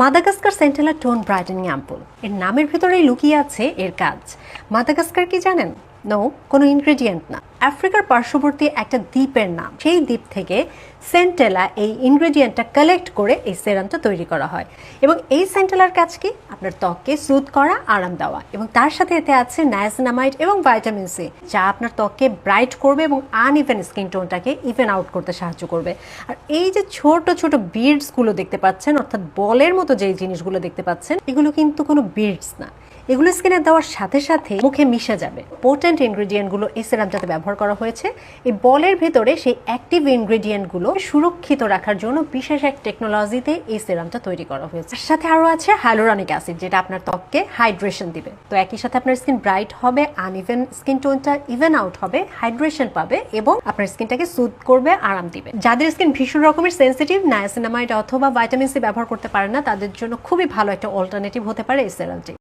Madagascar centella tone brightening ampoule. এর নামের ভেতরেই লুকিয়ে আছে এর কাজ। মাদাগাস্কার কি জানেন? নো কোনো ইনগ্রেডিয়েন্ট না। আফ্রিকার পার্শ্ববর্তী একটা দ্বীপের নাম। সেই দ্বীপ থেকে সেন্টেলা এই ইনগ্রেডিয়েন্টটা কালেক্ট করে এই সেরামটা তৈরি করা হয়। এবং এই সেন্টেলার কাজ কি? আপনার ত্বককে সুদ করা, আরাম দেওয়া। এবং তার সাথে এতে আছে নায়াসিনামাইড এবং ভাইটামিন সি যা আপনার ত্বককে ব্রাইট করবে এবং আনইভেন স্কিন টোনটাকে ইভেন আউট করতে সাহায্য করবে। আর এই যে ছোট ছোট বিডসগুলো দেখতে পাচ্ছেন, অর্থাৎ বলের মতো যে জিনিসগুলো দেখতে পাচ্ছেন, এগুলো কিন্তু কোনো বিডস না। এগুলো স্কিনে দেওয়ার সাথে সাথে মুখে মিশে যাবে। পোটেন্ট ইনগ্রেডিয়েন্টগুলো এই সেরামটাতে ব্যবহার করা হয়েছে। এই বলের ভেতরে সেই অ্যাক্টিভ ইনগ্রেডিয়েন্টগুলো সুরক্ষিত রাখার জন্য বিশেষ এক টেকনোলজিতে এই সেরামটা তৈরি করা হয়েছে। তার সাথে আরও আছে হাইলোরনিক অ্যাসিড যেটা আপনার ত্বককে হাইড্রেশন দিবে। তো একই সাথে আপনার স্কিন ব্রাইট হবে আনইভেন স্কিন টোনটা ইভেন আউট হবে হাইড্রেশন পাবে এবং আপনার স্কিনটাকে সুদ করবে, আরাম দিবে। যাদের স্কিন ভীষণ রকমের সেন্সিটিভ নায়াসিনামাইড অথবা ভাইটামিন সি ব্যবহার করতে পারে না, তাদের জন্য খুবই ভালো একটা অল্টারনেটিভ হতে পারে এই সেরামটি